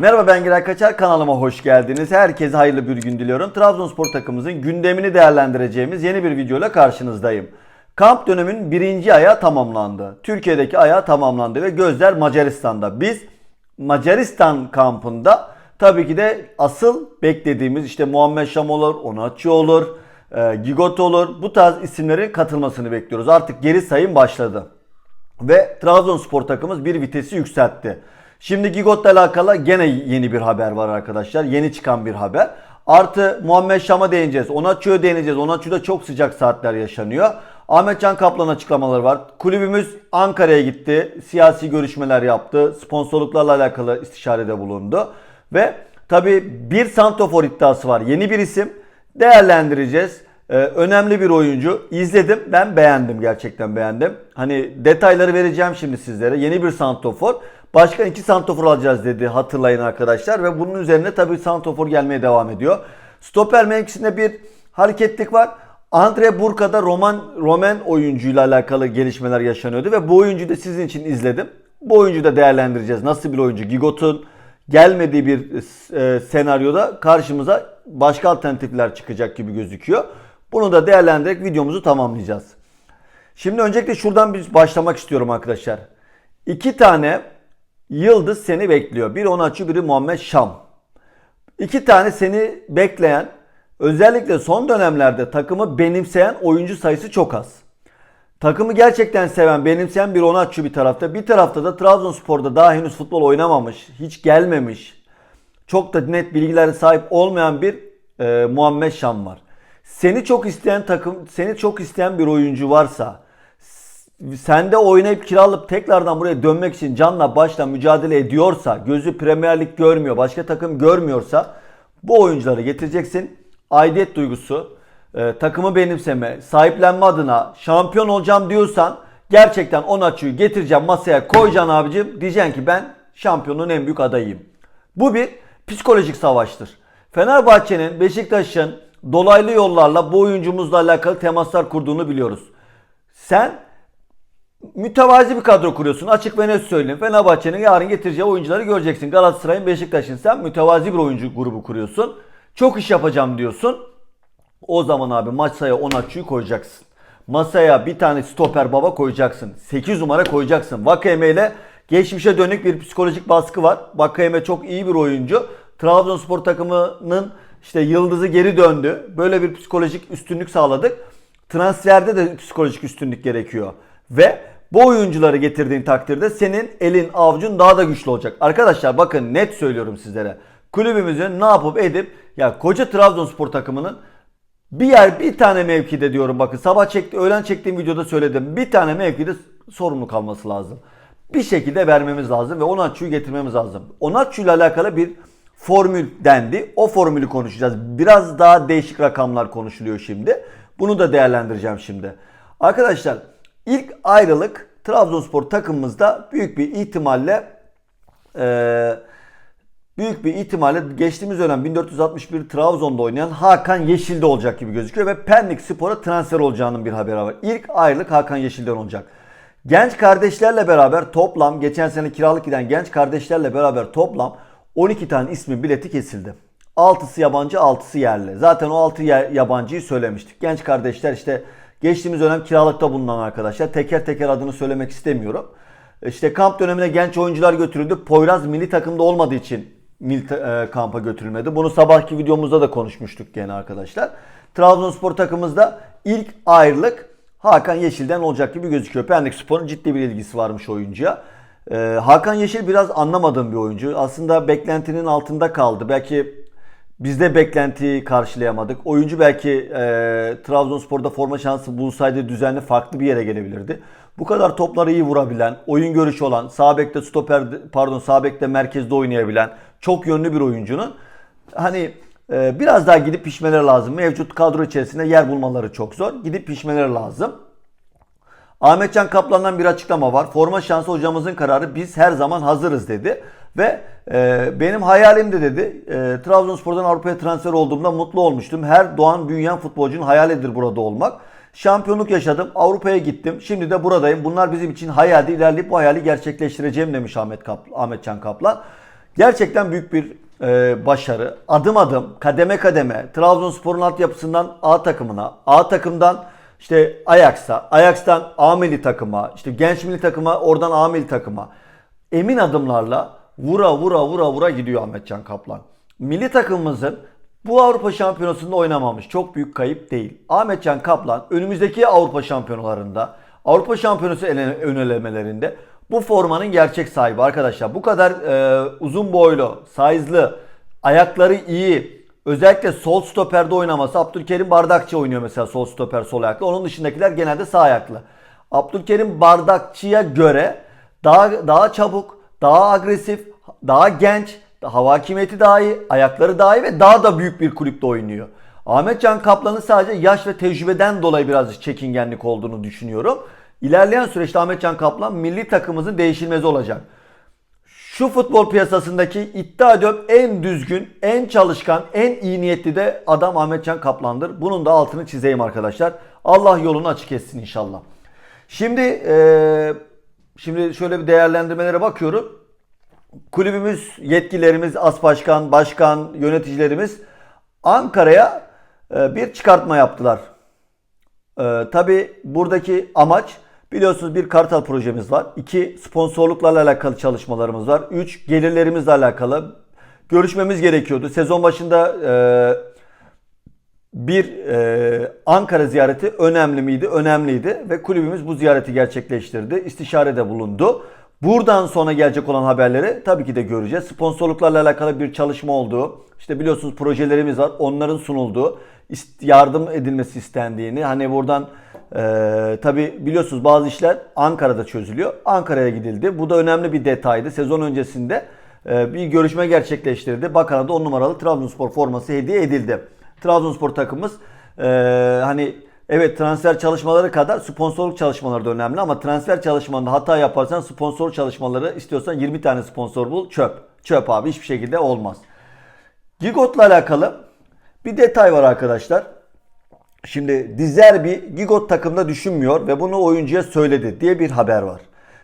Merhaba ben Giray Kaçar kanalıma hoş geldiniz. Herkese hayırlı bir gün diliyorum. Trabzonspor takımımızın gündemini değerlendireceğimiz yeni bir videoyla karşınızdayım. Kamp dönemin birinci ayağı tamamlandı. Türkiye'deki ayağı tamamlandı ve gözler Macaristan'da. Biz Macaristan kampında tabii ki de asıl beklediğimiz işte Muhammed Şam olur, Onaçı olur, e, Gigot olur. Bu tarz isimlerin katılmasını bekliyoruz. Artık geri sayım başladı. Ve Trabzonspor takımımız bir vitesi yükseltti. Şimdi Gigot'la alakalı gene yeni bir haber var arkadaşlar. Yeni çıkan bir haber. Artı Muhammed Şam'a değineceğiz. Onaçu'ya değineceğiz. Onaçu'da çok sıcak saatler yaşanıyor. Ahmet Can Kaplan açıklamaları var. Kulübümüz Ankara'ya gitti. Siyasi görüşmeler yaptı. Sponsorluklarla alakalı istişarede bulundu. Ve tabi bir Santofor iddiası var. Yeni bir isim. Değerlendireceğiz. Ee, önemli bir oyuncu. İzledim. Ben beğendim. Gerçekten beğendim. Hani detayları vereceğim şimdi sizlere. Yeni bir Santofor. Başkan iki Santofor alacağız dedi hatırlayın arkadaşlar. Ve bunun üzerine tabii Santofor gelmeye devam ediyor. Stoper mevkisinde bir hareketlik var. Andre Burka'da Roman Roman oyuncuyla alakalı gelişmeler yaşanıyordu ve bu oyuncuyu da sizin için izledim. Bu oyuncuyu da değerlendireceğiz. Nasıl bir oyuncu? Gigot'un gelmediği bir e, senaryoda karşımıza başka alternatifler çıkacak gibi gözüküyor. Bunu da değerlendirerek videomuzu tamamlayacağız. Şimdi öncelikle şuradan bir başlamak istiyorum arkadaşlar. İki tane yıldız seni bekliyor. Biri Onaçu, biri Muhammed Şam. İki tane seni bekleyen, özellikle son dönemlerde takımı benimseyen oyuncu sayısı çok az. Takımı gerçekten seven, benimseyen bir Onaçu bir tarafta. Bir tarafta da Trabzonspor'da daha henüz futbol oynamamış, hiç gelmemiş, çok da net bilgilere sahip olmayan bir e, Muhammed Şam var. Seni çok isteyen takım, seni çok isteyen bir oyuncu varsa, sende oynayıp kiralıp tekrardan buraya dönmek için canla başla mücadele ediyorsa, gözü Premier Lig görmüyor, başka takım görmüyorsa bu oyuncuları getireceksin. Aidiyet duygusu, e, takımı benimseme, sahiplenme adına şampiyon olacağım diyorsan gerçekten Onaçu'yu getireceğim masaya koyacaksın abicim. Diyeceksin ki ben şampiyonun en büyük adayıyım. Bu bir psikolojik savaştır. Fenerbahçe'nin, Beşiktaş'ın dolaylı yollarla bu oyuncumuzla alakalı temaslar kurduğunu biliyoruz. Sen mütevazi bir kadro kuruyorsun. Açık ve net söyleyeyim. Fenerbahçe'nin yarın getireceği oyuncuları göreceksin. Galatasaray'ın, Beşiktaş'ın sen mütevazi bir oyuncu grubu kuruyorsun. Çok iş yapacağım diyorsun. O zaman abi masaya Onaçu'yu koyacaksın. Masaya bir tane stoper baba koyacaksın. 8 numara koyacaksın. Vakayeme ile geçmişe dönük bir psikolojik baskı var. Vakayeme çok iyi bir oyuncu. Trabzonspor takımının işte yıldızı geri döndü. Böyle bir psikolojik üstünlük sağladık. Transferde de psikolojik üstünlük gerekiyor. Ve bu oyuncuları getirdiğin takdirde senin elin avucun daha da güçlü olacak. Arkadaşlar bakın net söylüyorum sizlere. Kulübümüzün ne yapıp edip ya koca Trabzonspor takımının bir yer bir tane mevkide diyorum bakın sabah çekti öğlen çektiğim videoda söyledim. Bir tane mevkide sorumlu kalması lazım. Bir şekilde vermemiz lazım ve Onaçu'yu getirmemiz lazım. Onaçu ile alakalı bir formül dendi. O formülü konuşacağız. Biraz daha değişik rakamlar konuşuluyor şimdi. Bunu da değerlendireceğim şimdi. Arkadaşlar ilk ayrılık Trabzonspor takımımızda büyük bir ihtimalle eee büyük bir ihtimalle geçtiğimiz dönem 1461 Trabzon'da oynayan Hakan Yeşil'de olacak gibi gözüküyor ve Pendik Spor'a transfer olacağının bir haberi var. İlk ayrılık Hakan Yeşil'den olacak. Genç kardeşlerle beraber toplam geçen sene kiralık giden genç kardeşlerle beraber toplam 12 tane ismin bileti kesildi. 6'sı yabancı 6'sı yerli. Zaten o 6 yabancıyı söylemiştik. Genç kardeşler işte geçtiğimiz dönem kiralıkta bulunan arkadaşlar. Teker teker adını söylemek istemiyorum. İşte kamp dönemine genç oyuncular götürüldü. Poyraz milli takımda olmadığı için milli e, kampa götürülmedi. Bunu sabahki videomuzda da konuşmuştuk gene arkadaşlar. Trabzonspor takımımızda ilk ayrılık Hakan Yeşil'den olacak gibi gözüküyor. Pendik Spor'un ciddi bir ilgisi varmış oyuncuya. Ee, Hakan Yeşil biraz anlamadığım bir oyuncu. Aslında beklentinin altında kaldı. Belki biz de beklentiyi karşılayamadık. Oyuncu belki e, Trabzonspor'da forma şansı bulsaydı düzenli farklı bir yere gelebilirdi. Bu kadar topları iyi vurabilen, oyun görüşü olan, sağ bekte stoper pardon sağ bekte merkezde oynayabilen çok yönlü bir oyuncunun hani e, biraz daha gidip pişmeleri lazım. Mevcut kadro içerisinde yer bulmaları çok zor. Gidip pişmeleri lazım. Ahmetcan Kaplan'dan bir açıklama var. Forma şansı hocamızın kararı biz her zaman hazırız dedi. Ve e, benim hayalim de dedi e, Trabzonspor'dan Avrupa'ya transfer olduğumda mutlu olmuştum. Her doğan büyüyen futbolcunun hayalidir burada olmak. Şampiyonluk yaşadım. Avrupa'ya gittim. Şimdi de buradayım. Bunlar bizim için hayaldi. İlerleyip bu hayali gerçekleştireceğim demiş Ahmet Kaplan, Ahmetcan Kaplan. Gerçekten büyük bir e, başarı. Adım adım, kademe kademe Trabzonspor'un altyapısından A takımına, A takımdan işte Ajax'a, Ajax'tan A milli takıma, işte genç milli takıma, oradan A milli takıma. Emin adımlarla vura vura vura vura gidiyor Ahmetcan Kaplan. Milli takımımızın bu Avrupa Şampiyonası'nda oynamamış. Çok büyük kayıp değil. Ahmetcan Kaplan önümüzdeki Avrupa Şampiyonalarında, Avrupa Şampiyonası ele- ön elemelerinde bu formanın gerçek sahibi arkadaşlar. Bu kadar e, uzun boylu, size'lı, ayakları iyi, özellikle sol stoperde oynaması. Abdülkerim Bardakçı oynuyor mesela sol stoper, sol ayaklı. Onun dışındakiler genelde sağ ayaklı. Abdülkerim Bardakçı'ya göre daha daha çabuk, daha agresif, daha genç, hava hakimiyeti daha iyi, ayakları daha iyi ve daha da büyük bir kulüpte oynuyor. Ahmet Can Kaplan'ın sadece yaş ve tecrübeden dolayı biraz çekingenlik olduğunu düşünüyorum. İlerleyen süreçte Ahmet Can Kaplan milli takımımızın değişilmezi olacak. Şu futbol piyasasındaki iddia ediyorum en düzgün, en çalışkan, en iyi niyetli de adam Ahmetcan Kaplan'dır. Bunun da altını çizeyim arkadaşlar. Allah yolunu açık etsin inşallah. Şimdi eee, şimdi şöyle bir değerlendirmelere bakıyorum. Kulübümüz, yetkilerimiz, as başkan, başkan, yöneticilerimiz Ankara'ya e, bir çıkartma yaptılar. Ee, Tabi buradaki amaç biliyorsunuz bir Kartal projemiz var. İki sponsorluklarla alakalı çalışmalarımız var. Üç gelirlerimizle alakalı görüşmemiz gerekiyordu. Sezon başında e, bir e, Ankara ziyareti önemli miydi? Önemliydi ve kulübümüz bu ziyareti gerçekleştirdi. İstişarede bulundu. Buradan sonra gelecek olan haberleri tabii ki de göreceğiz. Sponsorluklarla alakalı bir çalışma olduğu, işte biliyorsunuz projelerimiz var. Onların sunulduğu, yardım edilmesi istendiğini, hani buradan e, tabii biliyorsunuz bazı işler Ankara'da çözülüyor. Ankara'ya gidildi. Bu da önemli bir detaydı. Sezon öncesinde e, bir görüşme gerçekleştirdi. Bakan'a da 10 numaralı Trabzonspor forması hediye edildi. Trabzonspor takımımız e, hani evet transfer çalışmaları kadar sponsorluk çalışmaları da önemli ama transfer çalışmalarında hata yaparsan sponsor çalışmaları istiyorsan 20 tane sponsor bul çöp. Çöp abi hiçbir şekilde olmaz. Gigot'la alakalı bir detay var arkadaşlar. Şimdi Dizerbi Gigot takımda düşünmüyor ve bunu oyuncuya söyledi diye bir haber var.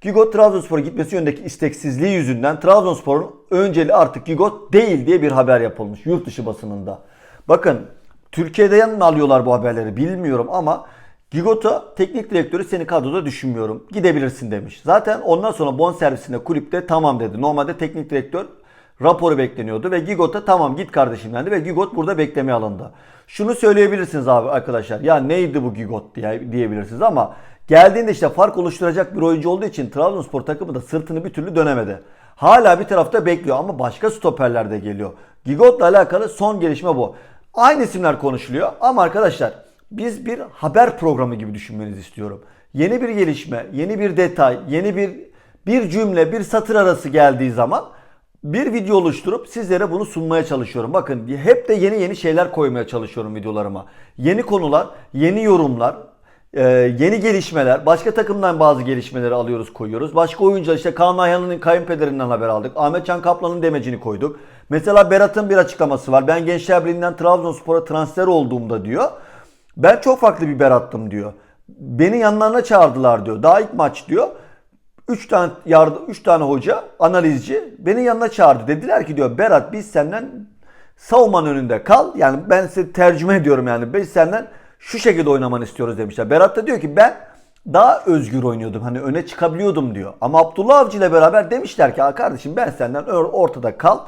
Gigot Trabzonspor'a gitmesi yönündeki isteksizliği yüzünden Trabzonspor'un önceli artık Gigot değil diye bir haber yapılmış yurt dışı basınında. Bakın Türkiye'den mi alıyorlar bu haberleri bilmiyorum ama Gigot'a teknik direktörü seni kadroda düşünmüyorum. Gidebilirsin demiş. Zaten ondan sonra bonservisinde kulüpte tamam dedi. Normalde teknik direktör raporu bekleniyordu ve Gigot'a tamam git kardeşim dendi ve Gigot burada beklemeye alındı. Şunu söyleyebilirsiniz abi arkadaşlar. Ya neydi bu Gigot diye diyebilirsiniz ama geldiğinde işte fark oluşturacak bir oyuncu olduğu için Trabzonspor takımı da sırtını bir türlü dönemedi. Hala bir tarafta bekliyor ama başka stoperler de geliyor. Gigot'la alakalı son gelişme bu. Aynı isimler konuşuluyor ama arkadaşlar biz bir haber programı gibi düşünmenizi istiyorum. Yeni bir gelişme, yeni bir detay, yeni bir bir cümle, bir satır arası geldiği zaman bir video oluşturup sizlere bunu sunmaya çalışıyorum. Bakın hep de yeni yeni şeyler koymaya çalışıyorum videolarıma. Yeni konular, yeni yorumlar, e, yeni gelişmeler. Başka takımdan bazı gelişmeleri alıyoruz koyuyoruz. Başka oyuncular işte Kaan Ayhan'ın kayınpederinden haber aldık. Ahmet Can Kaplan'ın demecini koyduk. Mesela Berat'ın bir açıklaması var. Ben Gençler Birliği'nden Trabzonspor'a transfer olduğumda diyor. Ben çok farklı bir Berat'tım diyor. Beni yanlarına çağırdılar diyor. Daha ilk maç diyor. 3 tane yardım 3 tane hoca, analizci beni yanına çağırdı. Dediler ki diyor Berat biz senden savunmanın önünde kal. Yani ben size tercüme ediyorum yani. Biz senden şu şekilde oynamanı istiyoruz demişler. Berat da diyor ki ben daha özgür oynuyordum. Hani öne çıkabiliyordum diyor. Ama Abdullah Avcı ile beraber demişler ki "Aa kardeşim ben senden or- ortada kal.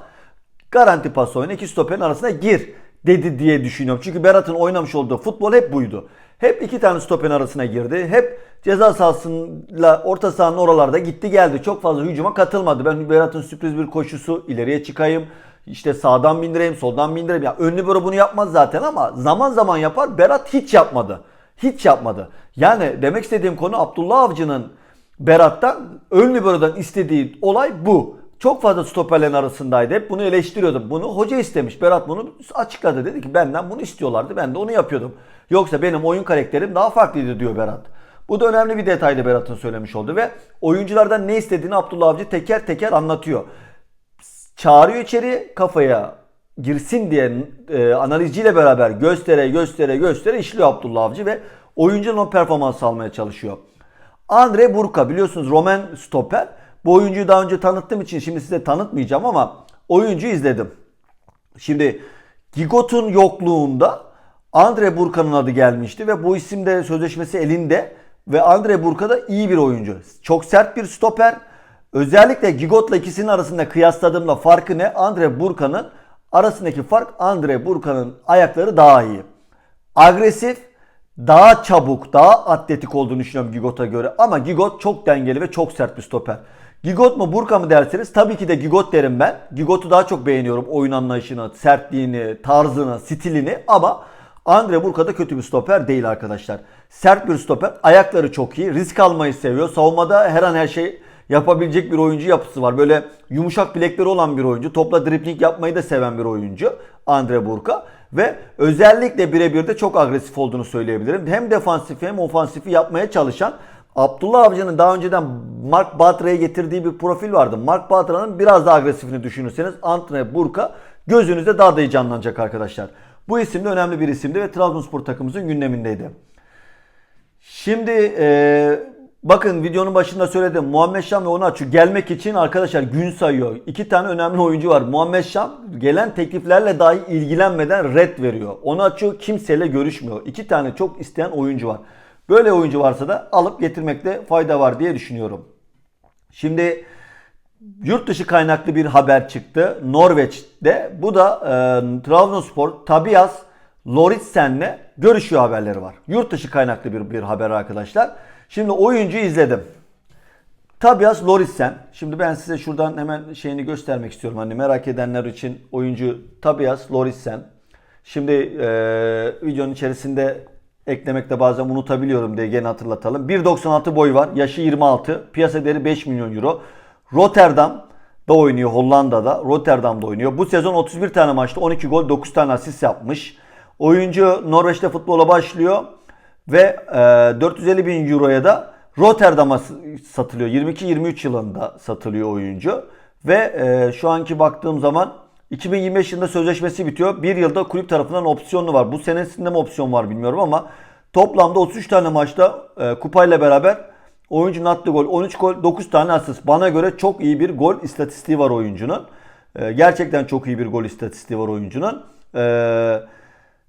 Garanti pas oyna. iki stoperin arasına gir dedi diye düşünüyorum. Çünkü Berat'ın oynamış olduğu futbol hep buydu. Hep iki tane stoperin arasına girdi. Hep ceza sahasıyla orta sahanın oralarda gitti geldi. Çok fazla hücuma katılmadı. Ben Berat'ın sürpriz bir koşusu ileriye çıkayım. işte sağdan bindireyim, soldan bindireyim. Ya önlü böyle bunu yapmaz zaten ama zaman zaman yapar. Berat hiç yapmadı. Hiç yapmadı. Yani demek istediğim konu Abdullah Avcı'nın Berat'tan ön libero'dan istediği olay bu. Çok fazla stoperlerin arasındaydı. Hep bunu eleştiriyordum. Bunu hoca istemiş. Berat bunu açıkladı. Dedi ki benden bunu istiyorlardı. Ben de onu yapıyordum. Yoksa benim oyun karakterim daha farklıydı diyor Berat. Bu da önemli bir detaydı Berat'ın söylemiş oldu ve oyunculardan ne istediğini Abdullah Avcı teker teker anlatıyor. Çağırıyor içeri kafaya girsin diye e, analizciyle beraber göstere göstere göstere işliyor Abdullah Avcı ve oyuncunun o performans almaya çalışıyor. Andre Burka biliyorsunuz Roman stoper. Bu oyuncuyu daha önce tanıttığım için şimdi size tanıtmayacağım ama oyuncuyu izledim. Şimdi Gigot'un yokluğunda Andre Burka'nın adı gelmişti ve bu isim de sözleşmesi elinde ve Andre Burka da iyi bir oyuncu. Çok sert bir stoper. Özellikle Gigot'la ikisinin arasında kıyasladığımda farkı ne? Andre Burka'nın arasındaki fark Andre Burka'nın ayakları daha iyi. Agresif, daha çabuk, daha atletik olduğunu düşünüyorum Gigot'a göre. Ama Gigot çok dengeli ve çok sert bir stoper. Gigot mu Burka mı derseniz tabii ki de Gigot derim ben. Gigot'u daha çok beğeniyorum. Oyun anlayışını, sertliğini, tarzını, stilini ama Andre Burka da kötü bir stoper değil arkadaşlar. Sert bir stoper. Ayakları çok iyi. Risk almayı seviyor. Savunmada her an her şey yapabilecek bir oyuncu yapısı var. Böyle yumuşak bilekleri olan bir oyuncu. Topla dripling yapmayı da seven bir oyuncu. Andre Burka. Ve özellikle birebir de çok agresif olduğunu söyleyebilirim. Hem defansif hem ofansifi yapmaya çalışan Abdullah Avcı'nın daha önceden Mark Batra'ya getirdiği bir profil vardı. Mark Batra'nın biraz daha agresifini düşünürseniz Andre Burka gözünüzde daha da iyi canlanacak arkadaşlar. Bu isim de önemli bir isimdi ve Trabzonspor takımımızın gündemindeydi. Şimdi e, bakın videonun başında söyledim. Muhammed Şam ve Onaçu gelmek için arkadaşlar gün sayıyor. İki tane önemli oyuncu var. Muhammed Şam gelen tekliflerle dahi ilgilenmeden red veriyor. Onaçu kimseyle görüşmüyor. İki tane çok isteyen oyuncu var. Böyle oyuncu varsa da alıp getirmekte fayda var diye düşünüyorum. Şimdi yurt dışı kaynaklı bir haber çıktı. Norveç'te. Bu da e, Trabzonspor Tabias Loritsen'le görüşüyor haberleri var. Yurt dışı kaynaklı bir, bir haber arkadaşlar. Şimdi oyuncuyu izledim. Tabias Loritsen. Şimdi ben size şuradan hemen şeyini göstermek istiyorum. Hani merak edenler için oyuncu Tabias Loritsen. Şimdi e, videonun içerisinde eklemekte bazen unutabiliyorum diye gene hatırlatalım. 1.96 boy var. Yaşı 26. Piyasa değeri 5 milyon euro. Rotterdam'da oynuyor Hollanda'da. Rotterdam'da oynuyor. Bu sezon 31 tane maçta 12 gol 9 tane asist yapmış. Oyuncu Norveç'te futbola başlıyor ve e, 450 bin euroya da Rotterdam'a satılıyor. 22-23 yılında satılıyor oyuncu. Ve e, şu anki baktığım zaman 2025 yılında sözleşmesi bitiyor. Bir yılda kulüp tarafından opsiyonu var. Bu senesinde mi opsiyon var bilmiyorum ama toplamda 33 tane maçta e, kupayla beraber oyuncunun attığı gol 13 gol 9 tane asist. Bana göre çok iyi bir gol istatistiği var oyuncunun. E, gerçekten çok iyi bir gol istatistiği var oyuncunun. Eee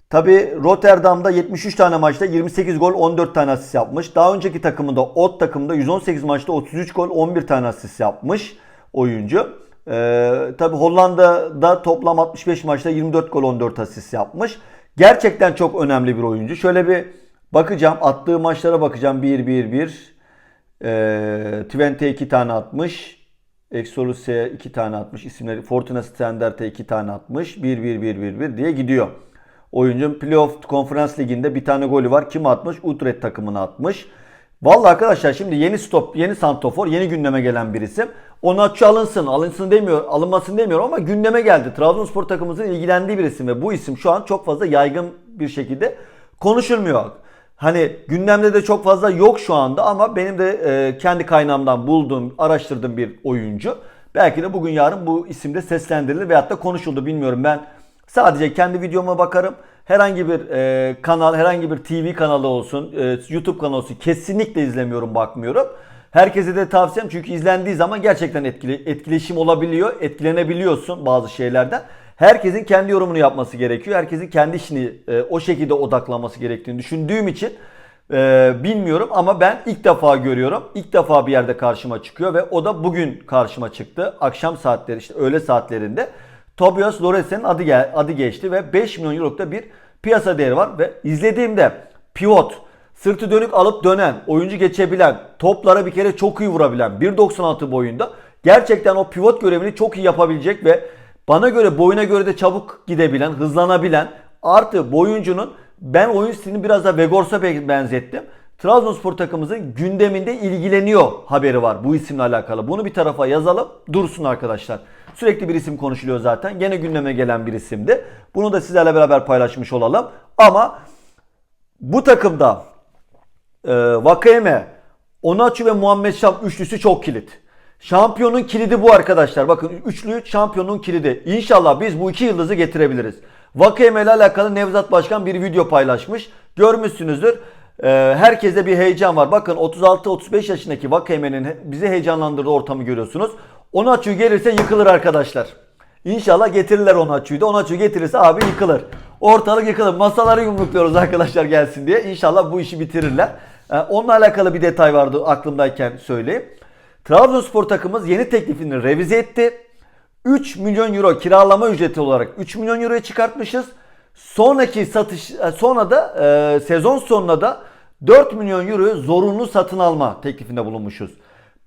Tabi Rotterdam'da 73 tane maçta 28 gol 14 tane asist yapmış. Daha önceki takımında Ot takımında 118 maçta 33 gol 11 tane asist yapmış oyuncu. Ee, tabi Hollanda'da toplam 65 maçta 24 gol 14 asist yapmış. Gerçekten çok önemli bir oyuncu. Şöyle bir bakacağım attığı maçlara bakacağım 1-1-1. Ee, Twente 2 tane atmış. Exolus'e 2 tane atmış. İsimleri Fortuna Standard'e 2 tane atmış. 1-1-1-1-1 diye gidiyor. Oyuncunun Playoff Konferans Ligi'nde bir tane golü var. Kim atmış? Utrecht takımına atmış. Vallahi arkadaşlar şimdi yeni stop, yeni santofor, yeni gündeme gelen bir isim. Onatçı alınsın, alınsın demiyor, alınmasın demiyorum ama gündeme geldi. Trabzonspor takımımızın ilgilendiği bir isim ve bu isim şu an çok fazla yaygın bir şekilde konuşulmuyor. Hani gündemde de çok fazla yok şu anda ama benim de e, kendi kaynağımdan bulduğum, araştırdığım bir oyuncu. Belki de bugün yarın bu isimde seslendirilir veyahut da konuşuldu bilmiyorum ben. Sadece kendi videoma bakarım. Herhangi bir e, kanal, herhangi bir TV kanalı olsun, e, YouTube kanalı olsun kesinlikle izlemiyorum, bakmıyorum. Herkese de tavsiyem çünkü izlendiği zaman gerçekten etkili, etkileşim olabiliyor, etkilenebiliyorsun bazı şeylerden. Herkesin kendi yorumunu yapması gerekiyor. Herkesin kendi işini e, o şekilde odaklanması gerektiğini düşündüğüm için e, bilmiyorum ama ben ilk defa görüyorum. İlk defa bir yerde karşıma çıkıyor ve o da bugün karşıma çıktı. Akşam saatleri işte öğle saatlerinde. Tobias Lorenzen'in adı, gel, adı geçti ve 5 milyon euroluk da bir piyasa değeri var ve izlediğimde pivot, sırtı dönük alıp dönen, oyuncu geçebilen, toplara bir kere çok iyi vurabilen 1.96 boyunda gerçekten o pivot görevini çok iyi yapabilecek ve bana göre boyuna göre de çabuk gidebilen, hızlanabilen artı boyuncunun ben oyun stilini biraz da Vegors'a benzettim. Trabzonspor takımımızın gündeminde ilgileniyor haberi var bu isimle alakalı. Bunu bir tarafa yazalım dursun arkadaşlar. Sürekli bir isim konuşuluyor zaten. Gene gündeme gelen bir isimdi. Bunu da sizlerle beraber paylaşmış olalım. Ama bu takımda e, Vakayeme, Onaçu ve Muhammed Şam üçlüsü çok kilit. Şampiyonun kilidi bu arkadaşlar. Bakın üçlü şampiyonun kilidi. İnşallah biz bu iki yıldızı getirebiliriz. Vakayeme ile alakalı Nevzat Başkan bir video paylaşmış. Görmüşsünüzdür. Herkeste bir heyecan var. Bakın 36-35 yaşındaki Vakayemen'in he- bizi heyecanlandırdığı ortamı görüyorsunuz. Onaçu gelirse yıkılır arkadaşlar. İnşallah getirirler Onaçu'yu da. Onaçu getirirse abi yıkılır. Ortalık yıkılır. Masaları yumrukluyoruz arkadaşlar gelsin diye. İnşallah bu işi bitirirler. Ee, onunla alakalı bir detay vardı aklımdayken söyleyeyim. Trabzonspor takımımız yeni teklifini revize etti. 3 milyon euro kiralama ücreti olarak 3 milyon euroya çıkartmışız. Sonraki satış e, sonra da e, sezon sonuna da 4 milyon euroyu zorunlu satın alma teklifinde bulunmuşuz.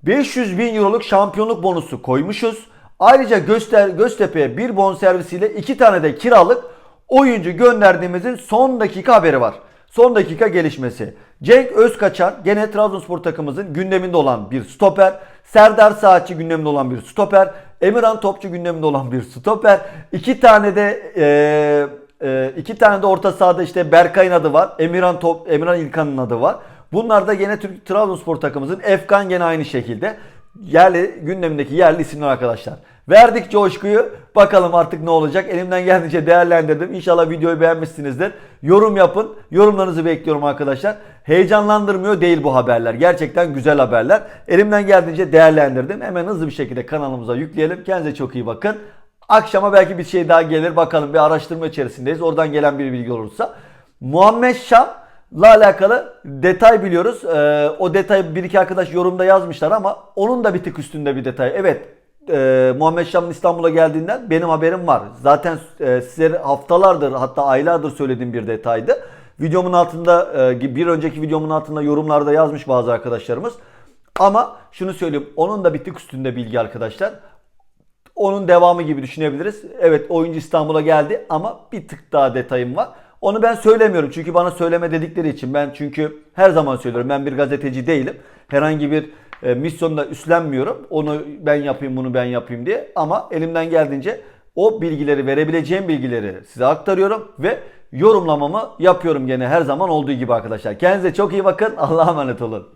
500 bin euroluk şampiyonluk bonusu koymuşuz. Ayrıca Gözter, Göztepe'ye bir bonservisiyle iki tane de kiralık oyuncu gönderdiğimizin son dakika haberi var. Son dakika gelişmesi. Cenk Özkaçar gene Trabzonspor takımımızın gündeminde olan bir stoper. Serdar Saatçi gündeminde olan bir stoper. Emirhan Topçu gündeminde olan bir stoper. İki tane de eee, eee, iki tane de orta sahada işte Berkay'ın adı var. Emirhan Top, Emirhan İlkan'ın adı var. Bunlar da gene Türk Trabzonspor takımımızın Efkan gene aynı şekilde. Yerli gündemindeki yerli isimler arkadaşlar. Verdik coşkuyu. Bakalım artık ne olacak. Elimden geldiğince değerlendirdim. İnşallah videoyu beğenmişsinizdir. Yorum yapın. Yorumlarınızı bekliyorum arkadaşlar. Heyecanlandırmıyor değil bu haberler. Gerçekten güzel haberler. Elimden geldiğince değerlendirdim. Hemen hızlı bir şekilde kanalımıza yükleyelim. Kendinize çok iyi bakın. Akşama belki bir şey daha gelir. Bakalım bir araştırma içerisindeyiz. Oradan gelen bir bilgi olursa. Muhammed Şam la alakalı detay biliyoruz. Ee, o detay bir iki arkadaş yorumda yazmışlar ama onun da bir tık üstünde bir detay. Evet e, Muhammed Şam'ın İstanbul'a geldiğinden benim haberim var. Zaten e, size haftalardır hatta aylardır söylediğim bir detaydı. Videomun altında e, bir önceki videomun altında yorumlarda yazmış bazı arkadaşlarımız. Ama şunu söyleyeyim onun da bir tık üstünde bilgi arkadaşlar. Onun devamı gibi düşünebiliriz. Evet oyuncu İstanbul'a geldi ama bir tık daha detayım var. Onu ben söylemiyorum çünkü bana söyleme dedikleri için. Ben çünkü her zaman söylüyorum ben bir gazeteci değilim. Herhangi bir e, misyonda üstlenmiyorum. Onu ben yapayım bunu ben yapayım diye. Ama elimden geldiğince o bilgileri verebileceğim bilgileri size aktarıyorum ve yorumlamamı yapıyorum gene her zaman olduğu gibi arkadaşlar. Kendinize çok iyi bakın. Allah'a emanet olun.